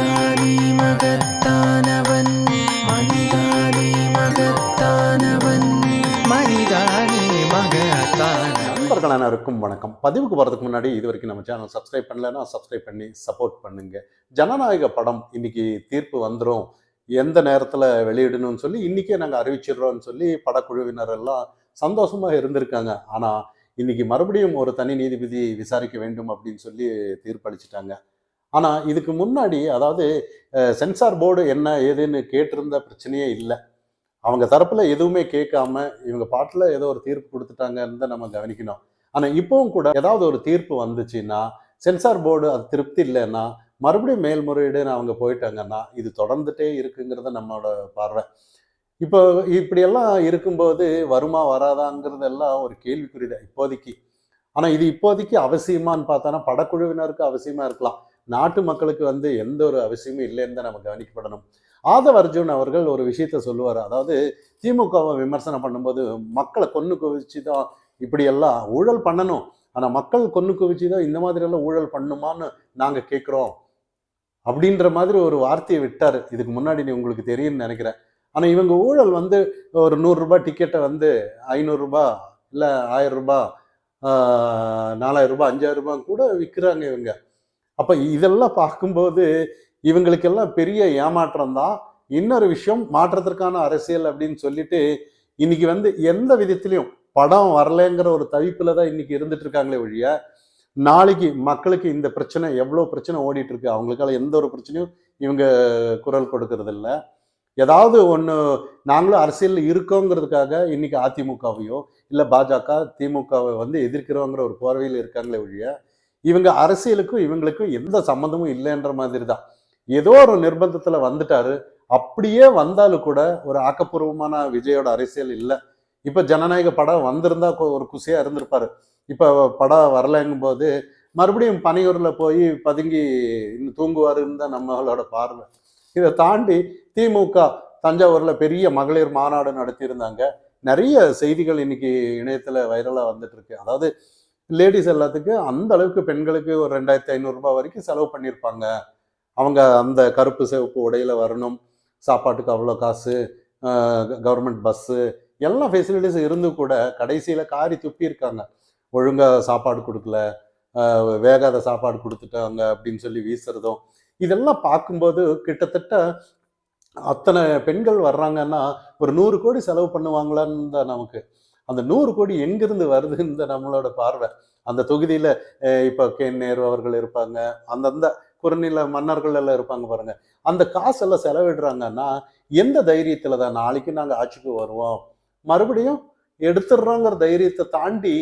மனிதானே மகத்தானவன் மகத்தானவன். நண்பர்கள் அனைவருக்கும் வணக்கம். பதிவுக்கு போகிறதுக்கு முன்னாடி இது வரைக்கும் நம்ம சேனல் சப்ஸ்கிரைப் பண்ணலைன்னா சப்ஸ்கிரைப் பண்ணி சப்போர்ட் பண்ணுங்க. ஜனநாயக படம் இன்னைக்கு தீர்ப்பு வந்துடும் எந்த நேரத்தில் வெளியிடணும்னு சொல்லி இன்னைக்கே நாங்கள் அறிவிச்சிடுறோம்னு சொல்லி படக்குழுவினர் எல்லாம் சந்தோஷமாக இருந்திருக்காங்க. ஆனால் இன்னைக்கு மறுபடியும் ஒரு தனி நீதிபதி விசாரிக்க வேண்டும் அப்படின்னு சொல்லி தீர்ப்பளிச்சிட்டாங்க. ஆனால் இதுக்கு முன்னாடி அதாவது சென்சார் போர்டு என்ன ஏதுன்னு கேட்டிருந்த பிரச்சனையே இல்லை. அவங்க தரப்பில் எதுவுமே கேட்காம இவங்க பாட்டில் ஏதோ ஒரு தீர்ப்பு கொடுத்துட்டாங்கன்னு தான் நம்ம கவனிக்கணும். ஆனால் இப்போவும் கூட ஏதாவது ஒரு தீர்ப்பு வந்துச்சுன்னா சென்சார் போர்டு அது திருப்தி இல்லைன்னா மறுபடியும் மேல்முறையீடுன்னு அவங்க போயிட்டாங்கன்னா இது தொடர்ந்துட்டே இருக்குங்கிறத நம்மளோட பார்வை. இப்போ இப்படியெல்லாம் இருக்கும்போது வருமா வராதாங்கிறதெல்லாம் ஒரு கேள்விக்குறிதான் இப்போதைக்கு. ஆனால் இது இப்போதைக்கு அவசியமான்னு பார்த்தானா படக்குழுவினருக்கு அவசியமாக இருக்கலாம். நாட்டு மக்களுக்கு வந்து எந்த ஒரு அவசியமும் இல்லைன்னு தான் நம்ம கவனிக்கப்படணும். ஆதவ அர்ஜுன் அவர்கள் ஒரு விஷயத்த சொல்லுவார். அதாவது திமுகவை விமர்சனம் பண்ணும்போது மக்களை கொன்று குவிச்சு தான் இப்படியெல்லாம் ஊழல் பண்ணணும். ஆனால் மக்கள் கொன்று குவிச்சு தான் இந்த மாதிரியெல்லாம் ஊழல் பண்ணுமான்னு நாங்கள் கேட்குறோம். அப்படின்ற மாதிரி ஒரு வார்த்தையை விட்டார். இதுக்கு முன்னாடி நீ உங்களுக்கு தெரியும்னு நினைக்கிறேன். ஆனால் இவங்க ஊழல் வந்து ஒரு நூறுரூபா டிக்கெட்டை வந்து ஐநூறுரூபா இல்லை ஆயிரம் ரூபாய் நாலாயிரம் ரூபாய் அஞ்சாயிரம் ரூபாய் கூட விற்கிறாங்க இவங்க. அப்போ இதெல்லாம் பார்க்கும்போது இவங்களுக்கெல்லாம் பெரிய ஏமாற்றம் தான் இன்னொரு விஷயம் மாற்றத்திற்கான அரசியல் அப்படின்னு சொல்லிட்டு இன்னைக்கு வந்து எந்த விதத்திலையும் படம் வரலைங்கிற ஒரு தவிப்புல தான் இன்னைக்கு இருந்துட்டு இருக்காங்களே ஒழிய நாளைக்கு மக்களுக்கு இந்த பிரச்சனை எவ்வளோ பிரச்சனை ஓடிட்டு இருக்கு அவங்களுக்கால எந்த ஒரு பிரச்சனையும் இவங்க குரல் கொடுக்கறது இல்லை ஏதாவது ஒன்று நாங்களும் அரசியலில் இருக்கோங்கிறதுக்காக இன்னைக்கு அதிமுகவையோ இல்லை பாஜக திமுகவை வந்து எதிர்க்கிறோங்கிற ஒரு போர்வையில் இருக்காங்களே ஒழிய இவங்க அரசியலுக்கும் இவங்களுக்கும் எந்த சம்மந்தமும் இல்லைன்ற மாதிரி தான் ஏதோ ஒரு நிர்பந்தத்தில் வந்துட்டாரு. அப்படியே வந்தாலும் கூட ஒரு ஆக்கப்பூர்வமான விஜயோட அரசியல் இல்லை. இப்போ ஜனநாயக படம் வந்திருந்தா ஒரு குசியா இருந்திருப்பாரு. இப்போ படம் வரலங்கும் போது மறுபடியும் பனையூரில் போய் பதுங்கி இன்னும் தூங்குவாருன்னு தான் நம்மளோட பார்வை. இதை தாண்டி திமுக தஞ்சாவூர்ல பெரிய மகளிர் மாநாடு நடத்தியிருந்தாங்க. நிறைய செய்திகள் இன்னைக்கு இணையத்துல வைரலா வந்துட்டு இருக்கு. அதாவது லேடிஸ் எல்லாத்துக்கும் அந்த அளவுக்கு பெண்களுக்கு ஒரு ரெண்டாயிரத்தி ஐநூறுரூபா வரைக்கும் செலவு பண்ணியிருப்பாங்க அவங்க அந்த கருப்பு சிவப்பு உடையில வரணும். சாப்பாட்டுக்கு அவ்வளோ காசு கவர்மெண்ட் பஸ்ஸு எல்லா ஃபெசிலிட்டிஸும் இருந்து கூட கடைசியில் காரி துப்பியிருக்காங்க ஒழுங்காக சாப்பாடு கொடுக்கல வேகாத சாப்பாடு கொடுத்துட்டாங்க அப்படின்னு சொல்லி வீசுறதும் இதெல்லாம் பார்க்கும்போது கிட்டத்தட்ட அத்தனை பெண்கள் வர்றாங்கன்னா ஒரு நூறு கோடி செலவு பண்ணுவாங்களான்னு தான் நமக்கு அந்த நூறு கோடி எங்கிருந்து வருதுன்னு இந்த நம்மளோட பார்வை. அந்த தொகுதியில இப்போ கே. நேரு அவர்கள் இருப்பாங்க. அந்தந்த குறுநில மன்னர்கள் எல்லாம் இருப்பாங்க பாருங்க. அந்த காசெல்லாம் செலவிடுறாங்கன்னா எந்த தைரியத்துல தான் நாளைக்கு நாங்கள் ஆட்சிக்கு வருவோம்? மறுபடியும் எடுத்துடுறோங்கிற தைரியத்தை தாண்டி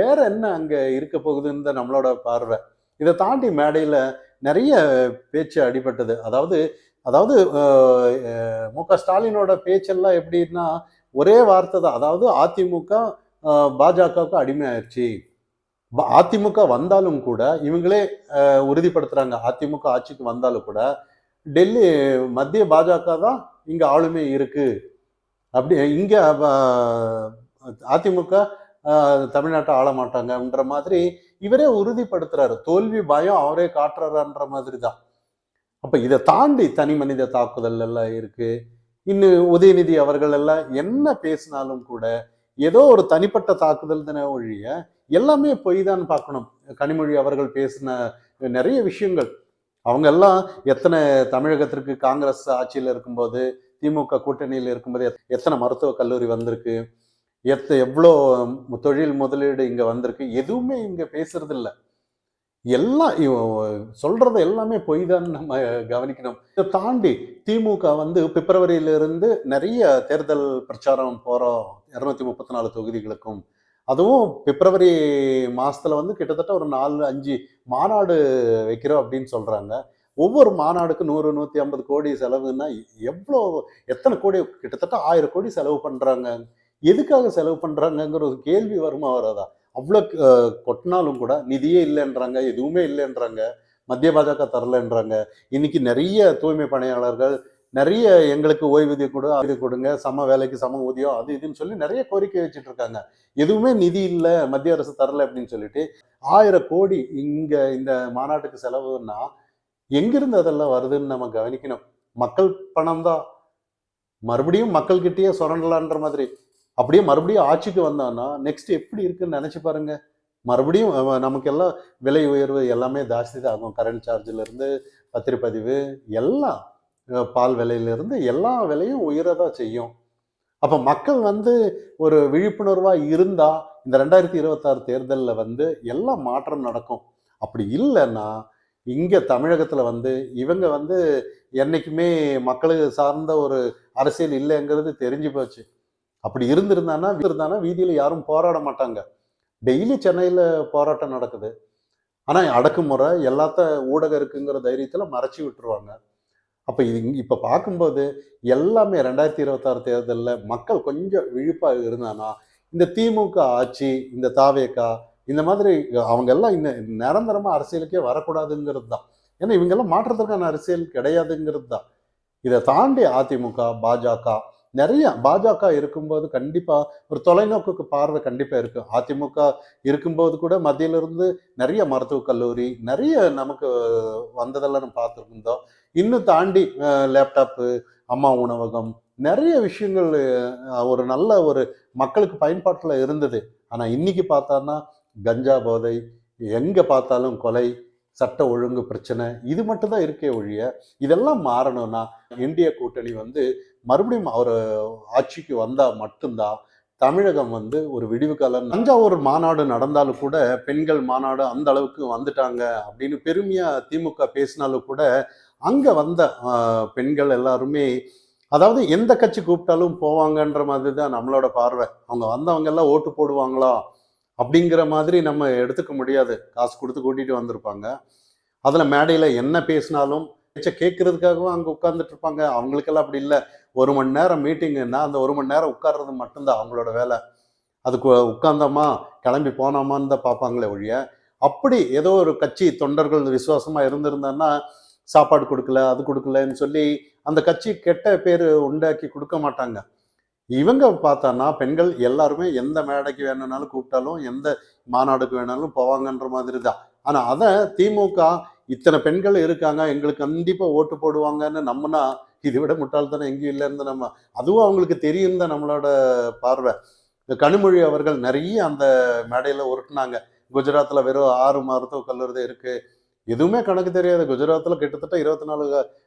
வேற என்ன அங்கே இருக்க போகுதுன்னு தான் நம்மளோட பார்வை. இதை தாண்டி மேடையில நிறைய பேச்சு அடிபட்டது. அதாவது அதாவது மு க ஸ்டாலினோட பேச்செல்லாம் எப்படின்னா ஒரே வார்த்தை தான். அதாவது அதிமுக பாஜகவுக்கு அடிமையாயிருச்சு. ப- அதிமுக வந்தாலும் கூட இவங்களே உறுதிப்படுத்துகிறாங்க அதிமுக ஆட்சிக்கு வந்தாலும் கூட டெல்லி மத்திய பாஜக தான் இங்கே ஆளுமை இருக்குது அப்படி இங்கே அதிமுக தமிழ்நாட்டை ஆள மாட்டாங்கன்ற மாதிரி இவரே உறுதிப்படுத்துறாரு. தோல்வி பயம் அவரே காட்டுறாருன்ற மாதிரி தான். அப்போ இதை தாண்டி தனி மனித தாக்குதல் எல்லாம் இருக்குது இன்னும் உதயநிதி அவர்கள் எல்லாம் என்ன பேசினாலும் கூட ஏதோ ஒரு தனிப்பட்ட தாக்குதல் தானே ஒழிய எல்லாமே பொய் தான் பார்க்கணும். கனிமொழி அவர்கள் பேசின நிறைய விஷயங்கள். அவங்க எல்லாம் எத்தனை தமிழகத்திற்கு காங்கிரஸ் ஆட்சியில் இருக்கும்போது திமுக கூட்டணியில் இருக்கும்போது எத்- எத்தனை மருத்துவக் கல்லூரி வந்திருக்கு எத்த எவ்வளோ தொழில் முதலீடு இங்கே வந்திருக்கு எதுவுமே இங்கே பேசுறதில்லை. எல்லாம் சொல்றது எல்லாமே பொய் தான் நம்ம கவனிக்கணும். இதை தாண்டி திமுக வந்து பிப்ரவரியிலிருந்து நிறைய தேர்தல் பிரச்சாரம் போறோம் இரநூத்தி முப்பத்தி நாலு தொகுதிகளுக்கும் அதுவும் பிப்ரவரி மாசத்துல வந்து கிட்டத்தட்ட ஒரு நாலு அஞ்சு மாநாடு வைக்கிறோம் அப்படின்னு சொல்றாங்க. ஒவ்வொரு மாநாடுக்கு நூறு நூத்தி ஐம்பது கோடி செலவுன்னா எவ்வளோ எத்தனை கோடி? கிட்டத்தட்ட ஆயிரம் கோடி செலவு பண்றாங்க. எதுக்காக செலவு பண்ணுறாங்கங்கிற ஒரு கேள்வி வருமா வராதா? அவ்வளோ கொட்டினாலும் கூட நிதியே இல்லைன்றாங்க எதுவுமே இல்லைன்றாங்க மத்திய பாஜக தரலன்றாங்க. இன்னைக்கு நிறைய தூய்மை பணியாளர்கள் நிறைய எங்களுக்கு ஓய்வூதியம் கொடு அது கொடுங்க சம வேலைக்கு சம ஊதியம் அது இதுன்னு சொல்லி நிறைய கோரிக்கை வச்சுட்டு இருக்காங்க எதுவுமே நிதி இல்லை மத்திய அரசு தரல அப்படின்னு சொல்லிட்டு ஆயிரம் கோடி இங்க இந்த மாநாட்டுக்கு செலவுன்னா எங்கிருந்து அதெல்லாம் வருதுன்னு நம்ம கவனிக்கணும். மக்கள் பணம் தான். மறுபடியும் மக்கள்கிட்டயே சுரண்டலான்ற மாதிரி. அப்படியே மறுபடியும் ஆட்சிக்கு வந்தான்னா நெக்ஸ்ட் எப்படி இருக்குன்னு நினச்சி பாருங்க. மறுபடியும் நமக்கு எல்லாம் விலை உயர்வு எல்லாமே ஜாஸ்தி தான் ஆகும். கரண்ட் சார்ஜிலேருந்து பத்திரப்பதிவு எல்லாம் பால் விலையிலேருந்து எல்லா விலையும் உயரதான் செய்யும். அப்போ மக்கள் வந்து ஒரு விழிப்புணர்வாக இருந்தால் இந்த ரெண்டாயிரத்தி இருபத்தாறு தேர்தலில் வந்து எல்லாம் மாற்றம் நடக்கும். அப்படி இல்லைன்னா இங்கே தமிழகத்தில் வந்து இவங்க வந்து என்னைக்குமே மக்களுக்கு சார்ந்த ஒரு அரசியல் இல்லைங்கிறது தெரிஞ்சு போச்சு. அப்படி இருந்திருந்தானா இருந்தானா வீதியில் யாரும் போராட மாட்டாங்க. டெய்லி சென்னையில் போராட்டம் நடக்குது. ஆனால் அடக்குமுறை எல்லாத்த ஊடகம் இருக்குங்கிற தைரியத்தில் மறைச்சி விட்டுருவாங்க. அப்போ இது இப்போ பார்க்கும்போது எல்லாமே ரெண்டாயிரத்தி இருபத்தாறு தேர்தலில் மக்கள் கொஞ்சம் விழிப்பாக இருந்தானா இந்த திமுக ஆட்சி இந்த தாவேக்கா இந்த மாதிரி அவங்க எல்லாம் இன்னும் நிரந்தரமாக அரசியலுக்கே வரக்கூடாதுங்கிறது தான். ஏன்னா இவங்கெல்லாம் மாற்றத்திற்கான அரசியல் கிடையாதுங்கிறது தான். இதை தாண்டி அதிமுக பாஜக நிறைய பாஜக இருக்கும்போது கண்டிப்பா ஒரு தொலைநோக்குக்கு பார்வை கண்டிப்பா இருக்கு. அதிமுக இருக்கும்போது கூட மத்தியில இருந்து நிறைய மருத்துவக் கல்லூரி நிறைய நமக்கு வந்ததெல்லாம் நம்ம பார்த்துருந்தோம். இன்னும் தாண்டி லேப்டாப்பு அம்மா உணவகம் நிறைய விஷயங்கள் ஒரு நல்ல ஒரு மக்களுக்கு பயன்பாட்டில் இருந்தது. ஆனா இன்னைக்கு பார்த்தான்னா கஞ்சா போதை எங்க பார்த்தாலும் கொலை சட்ட ஒழுங்கு பிரச்சனை இது மட்டும் தான் இருக்கே ஒழிய இதெல்லாம் மாறணும்னா இந்திய கூட்டணி வந்து மறுபடியும் அவர் ஆட்சிக்கு வந்தால் மட்டும்தான் தமிழகம் வந்து ஒரு விடிவு காலம் தஞ்சாவூர் மாநாடு நடந்தாலும் கூட பெண்கள் மாநாடு அந்த அளவுக்கு வந்துட்டாங்க அப்படின்னு பெருமையா திமுக பேசினாலும் கூட அங்க வந்த பெண்கள் எல்லாருமே அதாவது எந்த கட்சி கூப்பிட்டாலும் போவாங்கன்ற மாதிரி தான் நம்மளோட பார்வை. அவங்க வந்தவங்க எல்லாம் ஓட்டு போடுவாங்களா? அப்படிங்கிற மாதிரி நம்ம எடுத்துக்க முடியாது. காசு கொடுத்து கூட்டிகிட்டு வந்திருப்பாங்க. அதில் மேடையில் என்ன பேசினாலும் பேச்சை கேட்கறதுக்காகவும் அங்கே உட்கார்ந்துட்டு இருப்பாங்க. அவங்களுக்கெல்லாம் அப்படி இல்லை. ஒரு மணி நேரம் மீட்டிங்குன்னா அந்த ஒரு மணி நேரம் உட்கார்றது மட்டும்தான் அவங்களோட வேலை. அதுக்கு உட்காந்தோமா கிளம்பி போனோமான்னு தான் பார்ப்பாங்களே ஒழிய அப்படி ஏதோ ஒரு கட்சி தொண்டர்கள் விசுவாசமாக இருந்திருந்தேன்னா சாப்பாடு கொடுக்கல அது கொடுக்கலன்னு சொல்லி அந்த கட்சி கெட்ட பேர் உண்டாக்கி கொடுக்க மாட்டாங்க. இவங்க பார்த்தான்னா பெண்கள் எல்லாருமே எந்த மேடைக்கு வேணும்னாலும் கூப்பிட்டாலும் எந்த மாநாடுக்கு வேணாலும் போவாங்கன்ற மாதிரி தான் ஆனால் அதை திமுக இத்தனை பெண்கள் இருக்காங்க எங்களுக்கு கண்டிப்பாக ஓட்டு போடுவாங்கன்னு நம்பினா இதை விட முட்டாள்தானே எங்கேயும் இல்லைன்னு நம்ம அதுவும் அவங்களுக்கு தெரியும் தான் நம்மளோட பார்வை. கனிமொழி அவர்கள் நிறைய அந்த மேடையில் உருட்டுனாங்க. குஜராத்தில் வெறும் ஆறு மருத்துவக் கல்லூரி தான் எதுவுமே கணக்கு தெரியாது. குஜராத்தில் கிட்டத்தட்ட இருபத்தி நாலு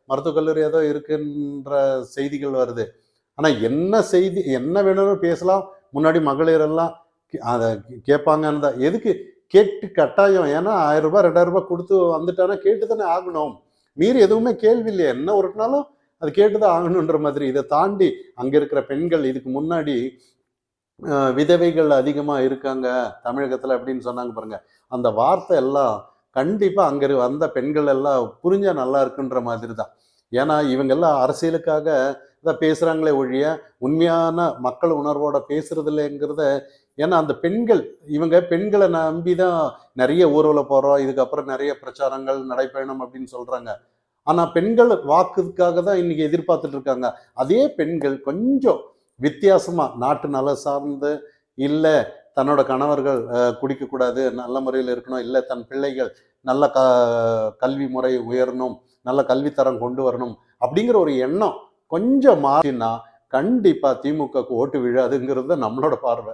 மருத்துவக் கல்லூரி ஏதோ இருக்குன்ற செய்திகள் வருது. ஆனால் என்ன செய்தி என்ன வேணும்னு பேசலாம். முன்னாடி மகளிரெல்லாம் கே- அதை கேட்பாங்கன்னு தான் எதுக்கு? கேட்டு கட்டாயம். ஏன்னா ஆயிரம் ரூபாய் ரெண்டாயிரம் ரூபாய் கொடுத்து வந்துட்டானா கேட்டு தானே ஆகணும். மீறி எதுவுமே கேள்வி இல்லையா. என்ன ஒருனாலும் அது கேட்டுதான் ஆகணுன்ற மாதிரி. இதை தாண்டி அங்கே இருக்கிற பெண்கள் இதுக்கு முன்னாடி விதவைகள் அதிகமாக இருக்காங்க தமிழகத்தில் அப்படின்னு சொன்னாங்க பாருங்க. அந்த வார்த்தை எல்லாம் கண்டிப்பாக அங்கே வந்த பெண்கள் எல்லாம் புரிஞ்சால் நல்லா இருக்குன்ற மாதிரி தான் ஏன்னா இவங்கெல்லாம் அரசியலுக்காக இதை பேசுகிறாங்களே ஒழிய உண்மையான மக்கள் உணர்வோட பேசுறது இல்லைங்கிறத ஏன்னா அந்த பெண்கள் இவங்க பெண்களை நம்பி தான் நிறைய ஊர்வலம் போகிறோம் இதுக்கப்புறம் நிறைய பிரச்சாரங்கள் நடைபயணம் அப்படின்னு சொல்கிறாங்க ஆனால் பெண்கள் வாக்குக்காக தான் இன்னைக்கு எதிர்பார்த்துட்டு இருக்காங்க. அதே பெண்கள் கொஞ்சம் வித்தியாசமாக நாட்டு நல சார்ந்து இல்லை தன்னோட கணவர்கள் குடிக்கக்கூடாது நல்ல முறையில் இருக்கணும் இல்லை தன் பிள்ளைகள் நல்ல க கல்வி முறை உயரணும் நல்ல கல்வித்தரம் கொண்டு வரணும் அப்படிங்கிற ஒரு எண்ணம் கொஞ்சம் மாறினா கண்டிப்பா திமுகக்கு ஓட்டு விழாதுங்கிறது நம்மளோட பார்வை.